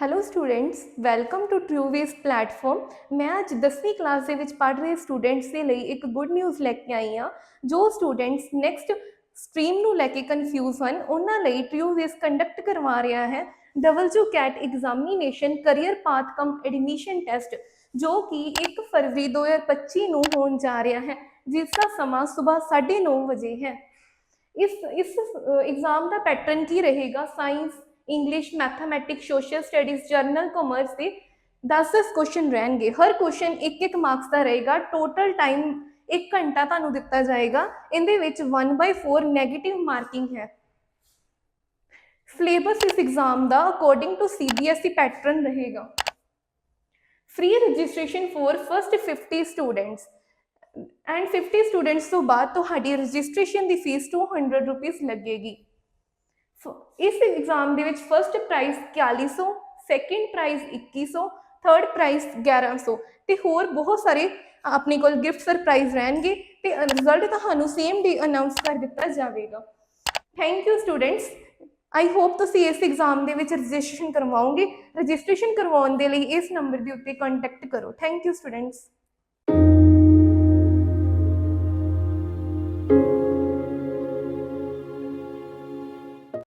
Hello students welcome to true ways platform ਮੈਂ ਅੱਜ 10ਵੀਂ ਕਲਾਸ ਦੇ ਵਿੱਚ ਪੜ੍ਹ ਰਹੇ ਸਟੂਡੈਂਟਸ ਦੇ ਲਈ ਇੱਕ ਗੁੱਡ ਨਿਊਜ਼ ਲੈ ਕੇ ਆਈ ਹਾਂ ਜੋ ਸਟੂਡੈਂਟਸ ਨੈਕਸਟ ਸਟਰੀਮ ਨੂੰ ਲੈ ਕੇ ਕਨਫਿਊਜ਼ ਹਨ ਉਹਨਾਂ ਲਈ ਟਰੂ ਟਰੂਵੇਸ ਕੰਡਕਟ ਕਰਵਾ ਰਿਹਾ ਹੈ W CAT examination career path cum admission test ਜੋ ਕਿ 1 ਫਰਵਰੀ 2025 ਨੂੰ ਹੋਣ ਜਾ ਰਿਹਾ ਹੈ ਜਿਸ ਦਾ ਸਮਾਂ ਸਵੇਰ 9:30 ਵਜੇ ਹੈ ਇਸ ਇਸ ਐਗਜ਼ਾਮ ਦਾ ਪੈਟਰਨ ਕੀ ਰਹੇਗਾ science English mathematics social studies general commerce ਦੇ 10-10 ਕੁਐਸਚਨ ਰਹਿਣਗੇ। ਹਰ ਕੁਐਸਚਨ 1-1 ਮਾਰਕਸ ਦਾ ਰਹੇਗਾ। ਟੋਟਲ ਟਾਈਮ 1 ਘੰਟਾ ਤੁਹਾਨੂੰ ਦਿੱਤਾ ਜਾਏਗਾ। ਇਹਦੇ ਵਿੱਚ 1/4 네ਗੇਟਿਵ ਮਾਰਕਿੰਗ ਹੈ। ਸਿਲੇਬਸ ਇਸ ਐਗਜ਼ਾਮ ਦਾ ਅਕੋਰਡਿੰਗ ਟੂ CBSE ਪੈਟਰਨ ਰਹੇਗਾ। Free registration for first 50 students and 50 students ਤੋਂ ਬਾਅਦ ਤੁਹਾਡੀ ਰਜਿਸਟ੍ਰੇਸ਼ਨ ਦੀ ਫੀਸ 200 ਰੁਪਏ ਲੱਗੇਗੀ। ਇਸ ਐਗਜ਼ਾਮ ਦੇ ਵਿੱਚ first prize 4100 second prize 2100 third prize 1100 ਤੇ ਹੋਰ ਬਹੁਤ ਸਾਰੇ ਆਪਣੇ ਕੋਲ ਗਿਫਟ ਸਰਪ੍ਰਾਈਜ਼ ਰਹਿਣਗੇ ਤੇ ਰਿਜ਼ਲਟ ਤੁਹਾਨੂੰ ਸੇਮ ਡੇ ਅਨਾਉਂਸ ਕਰ ਦਿੱਤਾ ਜਾਵੇਗਾ। Thank you students I hope ਤੁਸੀਂ ਇਸ ਐਗਜ਼ਾਮ ਦੇ ਵਿੱਚ ਰਜਿਸਟ੍ਰੇਸ਼ਨ ਕਰਵਾਓਗੇ। ਰਜਿਸਟ੍ਰੇਸ਼ਨ ਕਰਵਾਉਣ ਦੇ ਲਈ ਇਸ ਨੰਬਰ ਦੇ ਉੱਤੇ ਕੰਟੈਕਟ ਕਰੋ। Thank you students